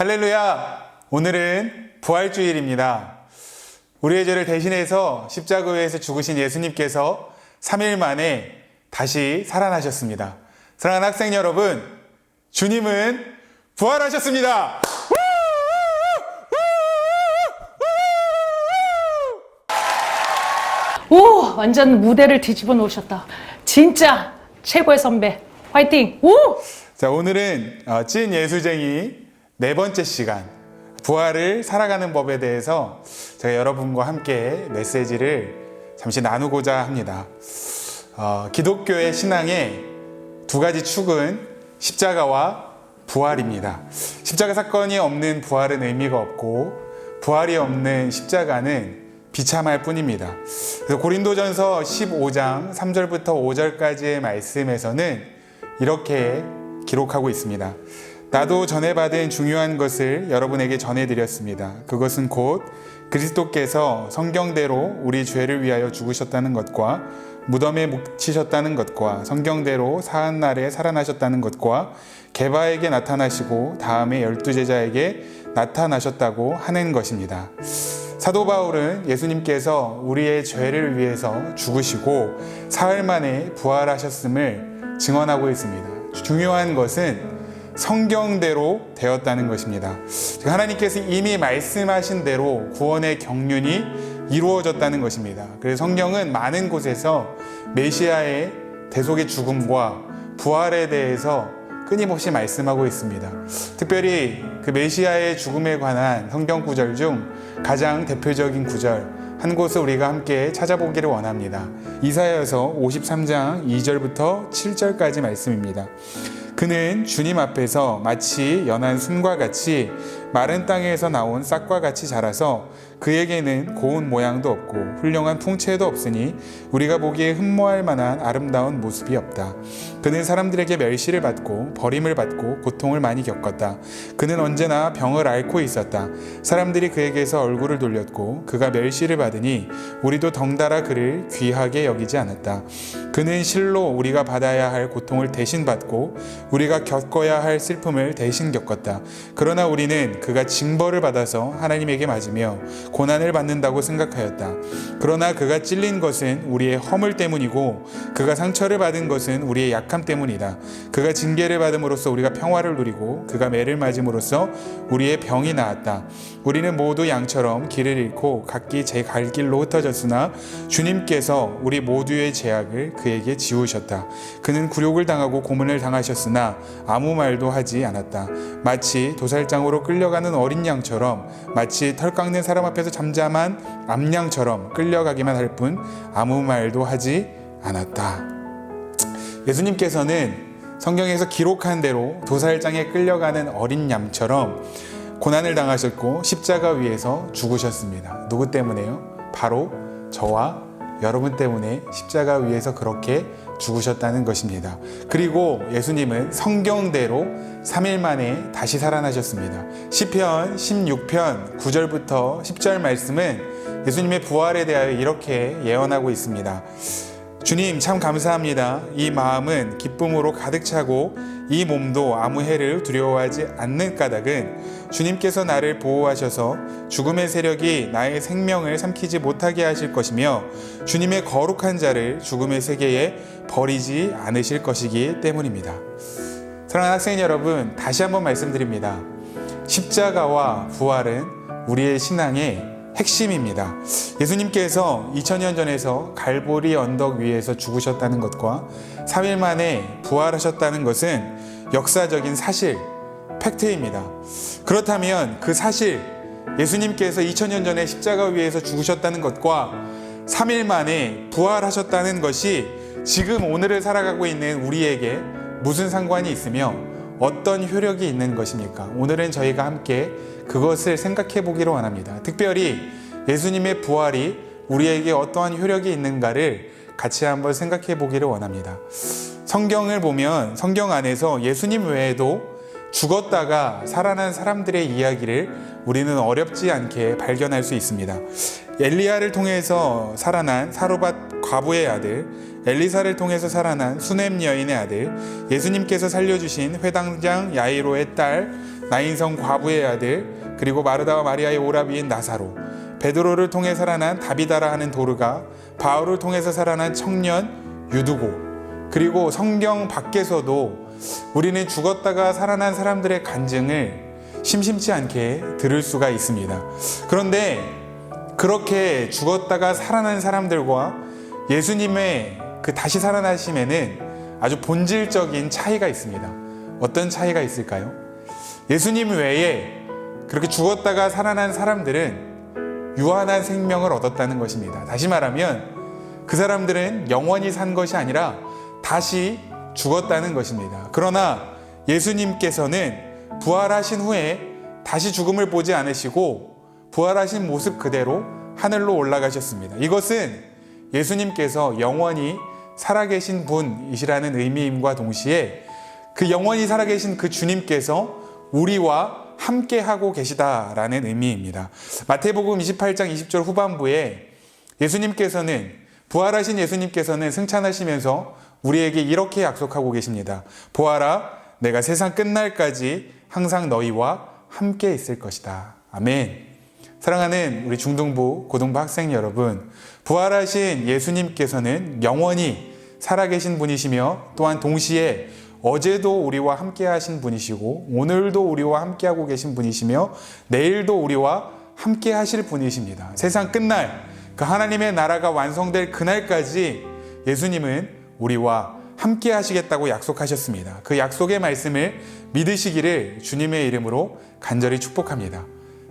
할렐루야! 오늘은 부활주일입니다. 우리의 죄를 대신해서 십자가 위에서 죽으신 예수님께서 3일 만에 다시 살아나셨습니다. 사랑하는 학생 여러분, 주님은 부활하셨습니다! 오, 완전 무대를 뒤집어 놓으셨다. 진짜 최고의 선배. 화이팅! 오! 자, 오늘은 어, 찐 예수쟁이 네 번째 시간, 부활을 살아가는 법에 대해서 제가 여러분과 함께 메시지를 잠시 나누고자 합니다. 어, 기독교의 신앙의 두 가지 축은 십자가와 부활입니다. 십자가 사건이 없는 부활은 의미가 없고, 부활이 없는 십자가는 비참할 뿐입니다. 그래서 고린도전서 15장 3절부터 5절까지의 말씀에서는 이렇게 기록하고 있습니다. 나도 전해 받은 중요한 것을 여러분에게 전해드렸습니다. 그것은 곧 그리스도께서 성경대로 우리 죄를 위하여 죽으셨다는 것과 무덤에 묻히셨다는 것과 성경대로 사한 날에 살아나셨다는 것과 개바에게 나타나시고 다음에 열두 제자에게 나타나셨다고 하는 것입니다. 사도 바울은 예수님께서 우리의 죄를 위해서 죽으시고 사흘 만에 부활하셨음을 증언하고 있습니다. 중요한 것은 성경대로 되었다는 것입니다. 하나님께서 이미 말씀하신 대로 구원의 경륜이 이루어졌다는 것입니다. 그래서 성경은 많은 곳에서 메시아의 대속의 죽음과 부활에 대해서 끊임없이 말씀하고 있습니다. 특별히 그 메시아의 죽음에 관한 성경 구절 중 가장 대표적인 구절 한 곳을 우리가 함께 찾아보기를 원합니다. 이사야서 53장 2절부터 7절까지 말씀입니다. 그는 주님 앞에서 마치 연한 순과 같이 마른 땅에서 나온 싹과 같이 자라서 그에게는 고운 모양도 없고 훌륭한 풍채도 없으니 우리가 보기에 흠모할 만한 아름다운 모습이 없다. 그는 사람들에게 멸시를 받고 버림을 받고 고통을 많이 겪었다. 그는 언제나 병을 앓고 있었다. 사람들이 그에게서 얼굴을 돌렸고 그가 멸시를 받으니 우리도 덩달아 그를 귀하게 여기지 않았다. 그는 실로 우리가 받아야 할 고통을 대신 받고 우리가 겪어야 할 슬픔을 대신 겪었다. 그러나 우리는 그가 징벌을 받아서 하나님에게 맞으며 고난을 받는다고 생각하였다. 그러나 그가 찔린 것은 우리의 허물 때문이고 그가 상처를 받은 것은 우리의 약함 때문이다. 그가 징계를 받음으로써 우리가 평화를 누리고 그가 매를 맞음으로써 우리의 병이 나았다. 우리는 모두 양처럼 길을 잃고 각기 제 갈 길로 흩어졌으나 주님께서 우리 모두의 죄악을 그에게 지우셨다. 그는 굴욕을 당하고 고문을 당하셨으나 아무 말도 하지 않았다. 마치 도살장으로 끌려가는 어린 양처럼 마치 털 깎는 사람 앞에 서 잠잠한 암양처럼 끌려가기만 할 뿐 아무 말도 하지 않았다. 예수님께서는 성경에서 기록한 대로 도살장에 끌려가는 어린 양처럼 고난을 당하셨고 십자가 위에서 죽으셨습니다. 누구 때문에요? 바로 저와 여러분 때문에 십자가 위에서 그렇게 죽으셨다는 것입니다. 그리고 예수님은 성경대로 3일 만에 다시 살아나셨습니다. 시편 16편 9절부터 10절 말씀은 예수님의 부활에 대하여 이렇게 예언하고 있습니다. 주님 참 감사합니다. 이 마음은 기쁨으로 가득 차고 이 몸도 아무 해를 두려워하지 않는 까닭은 주님께서 나를 보호하셔서 죽음의 세력이 나의 생명을 삼키지 못하게 하실 것이며 주님의 거룩한 자를 죽음의 세계에 버리지 않으실 것이기 때문입니다. 사랑하는 학생 여러분, 다시 한번 말씀드립니다. 십자가와 부활은 우리의 신앙의 핵심입니다. 예수님께서 2000년 전에서 갈보리 언덕 위에서 죽으셨다는 것과 3일 만에 부활하셨다는 것은 역사적인 사실, 팩트입니다. 그렇다면 그 사실, 예수님께서 2000년 전에 십자가 위에서 죽으셨다는 것과 3일 만에 부활하셨다는 것이 지금 오늘을 살아가고 있는 우리에게 무슨 상관이 있으며 어떤 효력이 있는 것입니까? 오늘은 저희가 함께 그것을 생각해 보기를 원합니다. 특별히 예수님의 부활이 우리에게 어떠한 효력이 있는가를 같이 한번 생각해 보기를 원합니다. 성경을 보면 성경 안에서 예수님 외에도 죽었다가 살아난 사람들의 이야기를 우리는 어렵지 않게 발견할 수 있습니다. 엘리야를 통해서 살아난 사로밧 과부의 아들, 엘리사를 통해서 살아난 수넴 여인의 아들, 예수님께서 살려주신 회당장 야이로의 딸 나인성 과부의 아들 그리고 마르다와 마리아의 오라비인 나사로 베드로를 통해 살아난 다비다라 하는 도르가 바울을 통해서 살아난 청년 유두고 그리고 성경 밖에서도 우리는 죽었다가 살아난 사람들의 간증을 심심치 않게 들을 수가 있습니다. 그런데 그렇게 죽었다가 살아난 사람들과 예수님의 그 다시 살아나심에는 아주 본질적인 차이가 있습니다. 어떤 차이가 있을까요? 예수님 외에 그렇게 죽었다가 살아난 사람들은 유한한 생명을 얻었다는 것입니다. 다시 말하면 그 사람들은 영원히 산 것이 아니라 다시 죽었다는 것입니다. 그러나 예수님께서는 부활하신 후에 다시 죽음을 보지 않으시고 부활하신 모습 그대로 하늘로 올라가셨습니다. 이것은 예수님께서 영원히 살아계신 분이시라는 의미임과 동시에 그 영원히 살아계신 그 주님께서 우리와 함께 하고 계시다라는 의미입니다. 마태복음 28장 20절 후반부에 예수님께서는 부활하신 예수님께서는 승천하시면서 우리에게 이렇게 약속하고 계십니다. 보아라, 내가 세상 끝날까지 항상 너희와 함께 있을 것이다. 아멘. 사랑하는 우리 중등부, 고등부 학생 여러분, 부활하신 예수님께서는 영원히 살아계신 분이시며 또한 동시에 어제도 우리와 함께 하신 분이시고 오늘도 우리와 함께 하고 계신 분이시며 내일도 우리와 함께 하실 분이십니다. 세상 끝날 그 하나님의 나라가 완성될 그날까지 예수님은 우리와 함께 하시겠다고 약속하셨습니다. 그 약속의 말씀을 믿으시기를 주님의 이름으로 간절히 축복합니다.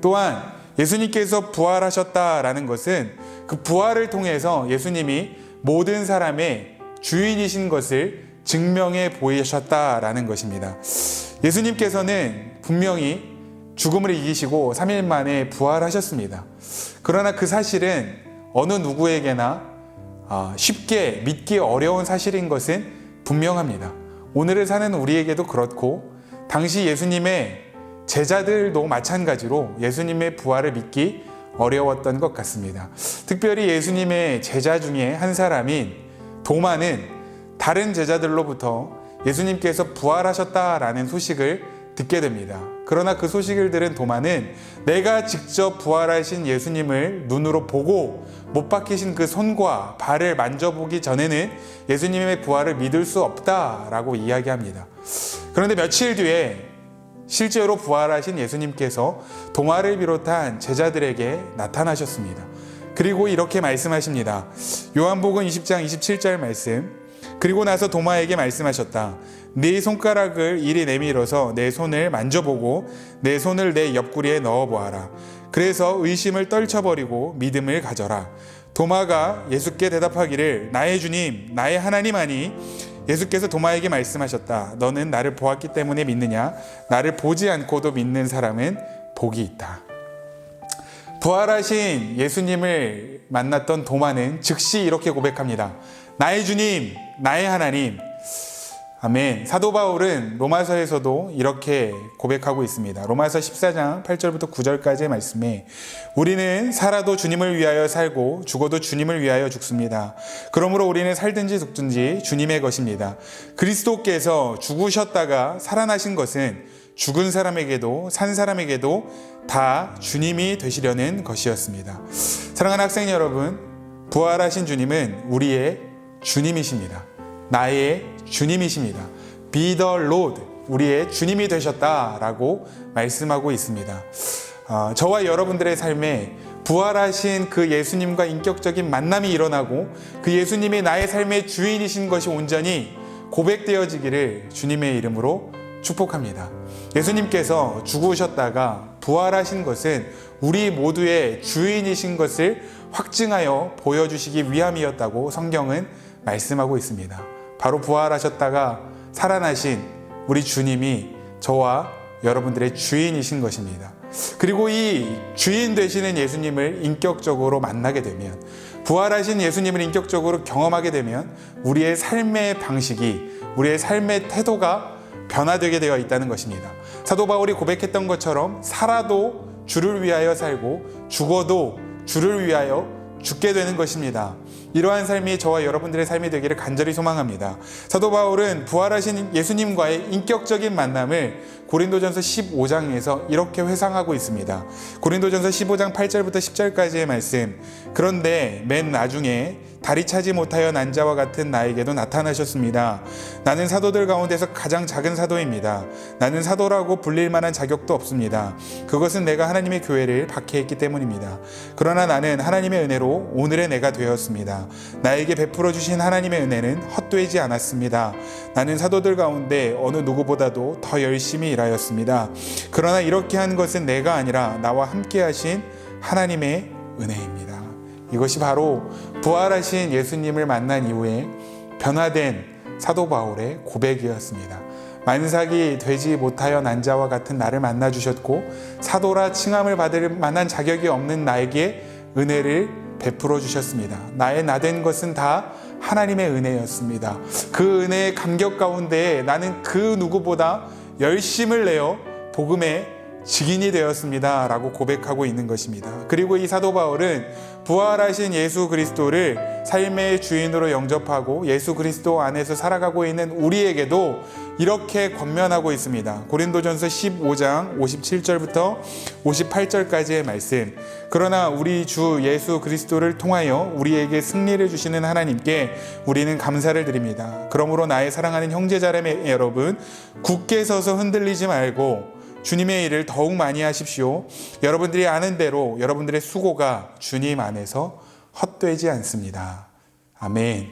또한 예수님께서 부활하셨다라는 것은 그 부활을 통해서 예수님이 모든 사람의 주인이신 것을 증명해 보이셨다라는 것입니다. 예수님께서는 분명히 죽음을 이기시고 3일 만에 부활하셨습니다. 그러나 그 사실은 어느 누구에게나 아, 쉽게 믿기 어려운 사실인 것은 분명합니다. 오늘을 사는 우리에게도 그렇고 당시 예수님의 제자들도 마찬가지로 예수님의 부활을 믿기 어려웠던 것 같습니다. 특별히 예수님의 제자 중에 한 사람인 도마는 다른 제자들로부터 예수님께서 부활하셨다라는 소식을 듣게 됩니다. 그러나 그 소식을 들은 도마는 내가 직접 부활하신 예수님을 눈으로 보고 못 박히신 그 손과 발을 만져보기 전에는 예수님의 부활을 믿을 수 없다라고 이야기합니다. 그런데 며칠 뒤에 실제로 부활하신 예수님께서 도마를 비롯한 제자들에게 나타나셨습니다. 그리고 이렇게 말씀하십니다. 요한복음 20장 27절 말씀. 그리고 나서 도마에게 말씀하셨다. 네 손가락을 이리 내밀어서 내 손을 만져보고 내 손을 내 옆구리에 넣어 보아라. 그래서 의심을 떨쳐버리고 믿음을 가져라. 도마가 예수께 대답하기를 나의 주님, 나의 하나님 아니 예수께서 도마에게 말씀하셨다. 너는 나를 보았기 때문에 믿느냐? 나를 보지 않고도 믿는 사람은 복이 있다. 부활하신 예수님을 만났던 도마는 즉시 이렇게 고백합니다. 나의 주님, 나의 하나님. 아멘. 사도 바울은 로마서에서도 이렇게 고백하고 있습니다. 로마서 14장 8절부터 9절까지의 말씀에 우리는 살아도 주님을 위하여 살고 죽어도 주님을 위하여 죽습니다. 그러므로 우리는 살든지 죽든지 주님의 것입니다. 그리스도께서 죽으셨다가 살아나신 것은 죽은 사람에게도 산 사람에게도 다 주님이 되시려는 것이었습니다. 사랑하는 학생 여러분, 부활하신 주님은 우리의 주님이십니다. 나의 주님이십니다. Be the Lord, 우리의 주님이 되셨다라고 말씀하고 있습니다. 어, 저와 여러분들의 삶에 부활하신 그 예수님과 인격적인 만남이 일어나고 그 예수님이 나의 삶의 주인이신 것이 온전히 고백되어지기를 주님의 이름으로 축복합니다. 예수님께서 죽으셨다가 부활하신 것은 우리 모두의 주인이신 것을 확증하여 보여주시기 위함이었다고 성경은 말씀하고 있습니다. 바로 부활하셨다가 살아나신 우리 주님이 저와 여러분들의 주인이신 것입니다. 그리고 이 주인 되시는 예수님을 인격적으로 만나게 되면 부활하신 예수님을 인격적으로 경험하게 되면 우리의 삶의 방식이 우리의 삶의 태도가 변화되게 되어 있다는 것입니다. 사도 바울이 고백했던 것처럼 살아도 주를 위하여 살고 죽어도 주를 위하여 죽게 되는 것입니다. 이러한 삶이 저와 여러분들의 삶이 되기를 간절히 소망합니다. 사도 바울은 부활하신 예수님과의 인격적인 만남을 고린도전서 15장에서 이렇게 회상하고 있습니다. 고린도전서 15장 8절부터 10절까지의 말씀. 그런데 맨 나중에 다리 차지 못하여 난 자와 같은 나에게도 나타나셨습니다. 나는 사도들 가운데서 가장 작은 사도입니다. 나는 사도라고 불릴 만한 자격도 없습니다. 그것은 내가 하나님의 교회를 박해했기 때문입니다. 그러나 나는 하나님의 은혜로 오늘의 내가 되었습니다. 나에게 베풀어 주신 하나님의 은혜는 헛되지 않았습니다. 나는 사도들 가운데 어느 누구보다도 더 열심히 일하였습니다. 그러나 이렇게 한 것은 내가 아니라 나와 함께 하신 하나님의 은혜입니다. 이것이 바로 부활하신 예수님을 만난 이후에 변화된 사도 바울의 고백이었습니다. 만삭이 되지 못하여 난 자와 같은 나를 만나 주셨고 사도라 칭함을 받을 만한 자격이 없는 나에게 은혜를 베풀어 주셨습니다. 나의 나된 것은 다 하나님의 은혜였습니다. 그 은혜의 감격 가운데 나는 그 누구보다 열심을 내어 복음의 증인이 되었습니다. 라고 고백하고 있는 것입니다. 그리고 이 사도 바울은 부활하신 예수 그리스도를 삶의 주인으로 영접하고 예수 그리스도 안에서 살아가고 있는 우리에게도 이렇게 권면하고 있습니다. 고린도전서 15장 57절부터 58절까지의 말씀. 그러나 우리 주 예수 그리스도를 통하여 우리에게 승리를 주시는 하나님께 우리는 감사를 드립니다. 그러므로 나의 사랑하는 형제자매 여러분, 굳게 서서 흔들리지 말고 주님의 일을 더욱 많이 하십시오. 여러분들이 아는 대로 여러분들의 수고가 주님 안에서 헛되지 않습니다. 아멘.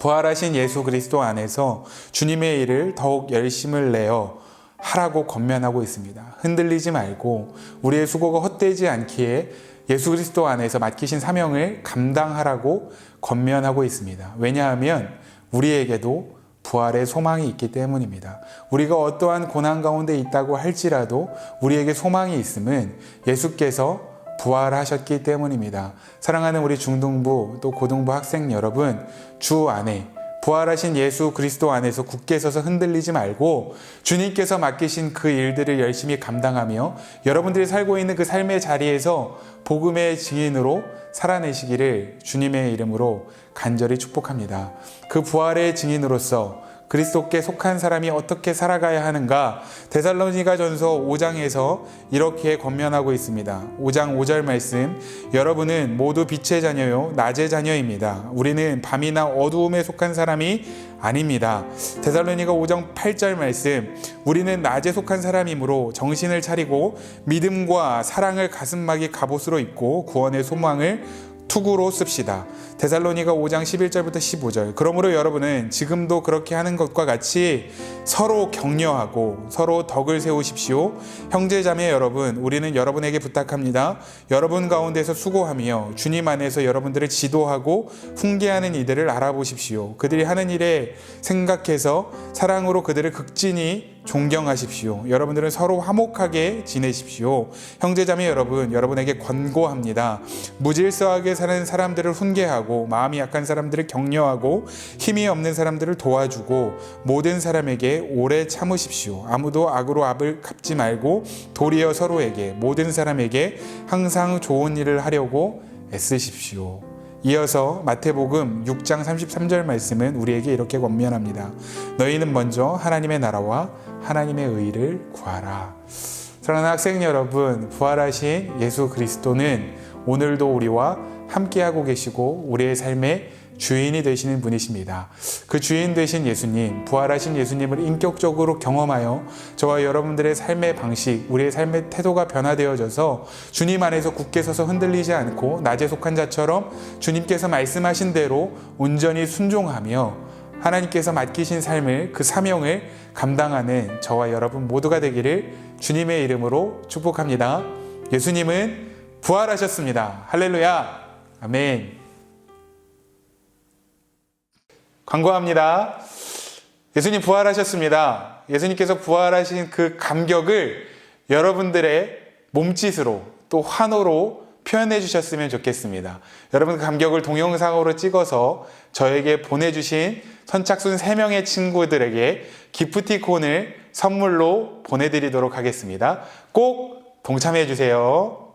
부활하신 예수 그리스도 안에서 주님의 일을 더욱 열심을 내어 하라고 권면하고 있습니다. 흔들리지 말고 우리의 수고가 헛되지 않기에 예수 그리스도 안에서 맡기신 사명을 감당하라고 권면하고 있습니다. 왜냐하면 우리에게도 부활의 소망이 있기 때문입니다. 우리가 어떠한 고난 가운데 있다고 할지라도 우리에게 소망이 있음은 예수께서 부활하셨기 때문입니다. 사랑하는 우리 중등부 또 고등부 학생 여러분, 주 안에 부활하신 예수 그리스도 안에서 굳게 서서 흔들리지 말고 주님께서 맡기신 그 일들을 열심히 감당하며 여러분들이 살고 있는 그 삶의 자리에서 복음의 증인으로 살아내시기를 주님의 이름으로 간절히 축복합니다. 그 부활의 증인으로서 그리스도께 속한 사람이 어떻게 살아가야 하는가 데살로니가 전서 5장에서 이렇게 권면하고 있습니다. 5장 5절 말씀 여러분은 모두 빛의 자녀요 낮의 자녀입니다. 우리는 밤이나 어두움에 속한 사람이 아닙니다. 데살로니가 5장 8절 말씀 우리는 낮에 속한 사람이므로 정신을 차리고 믿음과 사랑을 가슴막이 갑옷으로 입고 구원의 소망을 투구로 씁시다. 데살로니가 5장 11절부터 15절. 그러므로 여러분은 지금도 그렇게 하는 것과 같이 서로 격려하고 서로 덕을 세우십시오. 형제 자매 여러분, 우리는 여러분에게 부탁합니다. 여러분 가운데서 수고하며 주님 안에서 여러분들을 지도하고 훈계하는 이들을 알아보십시오. 그들이 하는 일에 생각해서 사랑으로 그들을 극진히 존경하십시오. 여러분들은 서로 화목하게 지내십시오. 형제자매 여러분, 여러분에게 권고합니다. 무질서하게 사는 사람들을 훈계하고 마음이 약한 사람들을 격려하고 힘이 없는 사람들을 도와주고 모든 사람에게 오래 참으십시오. 아무도 악으로 악을 갚지 말고 도리어 서로에게 모든 사람에게 항상 좋은 일을 하려고 애쓰십시오. 이어서 마태복음 6장 33절 말씀은 우리에게 이렇게 권면합니다. 너희는 먼저 하나님의 나라와 하나님의 의를 구하라. 사랑하는 학생 여러분, 부활하신 예수 그리스도는 오늘도 우리와 함께하고 계시고 우리의 삶의 주인이 되시는 분이십니다. 그 주인 되신 예수님, 부활하신 예수님을 인격적으로 경험하여 저와 여러분들의 삶의 방식, 우리의 삶의 태도가 변화되어져서 주님 안에서 굳게 서서 흔들리지 않고 낮에 속한 자처럼 주님께서 말씀하신 대로 온전히 순종하며 하나님께서 맡기신 삶을 그 사명을 감당하는 저와 여러분 모두가 되기를 주님의 이름으로 축복합니다. 예수님은 부활하셨습니다. 할렐루야. 아멘. 광고합니다. 예수님 부활하셨습니다. 예수님께서 부활하신 그 감격을 여러분들의 몸짓으로 또 환호로 표현해 주셨으면 좋겠습니다. 여러분 그 감격을 동영상으로 찍어서 저에게 보내주신 선착순 3명의 친구들에게 기프티콘을 선물로 보내드리도록 하겠습니다. 꼭 동참해 주세요.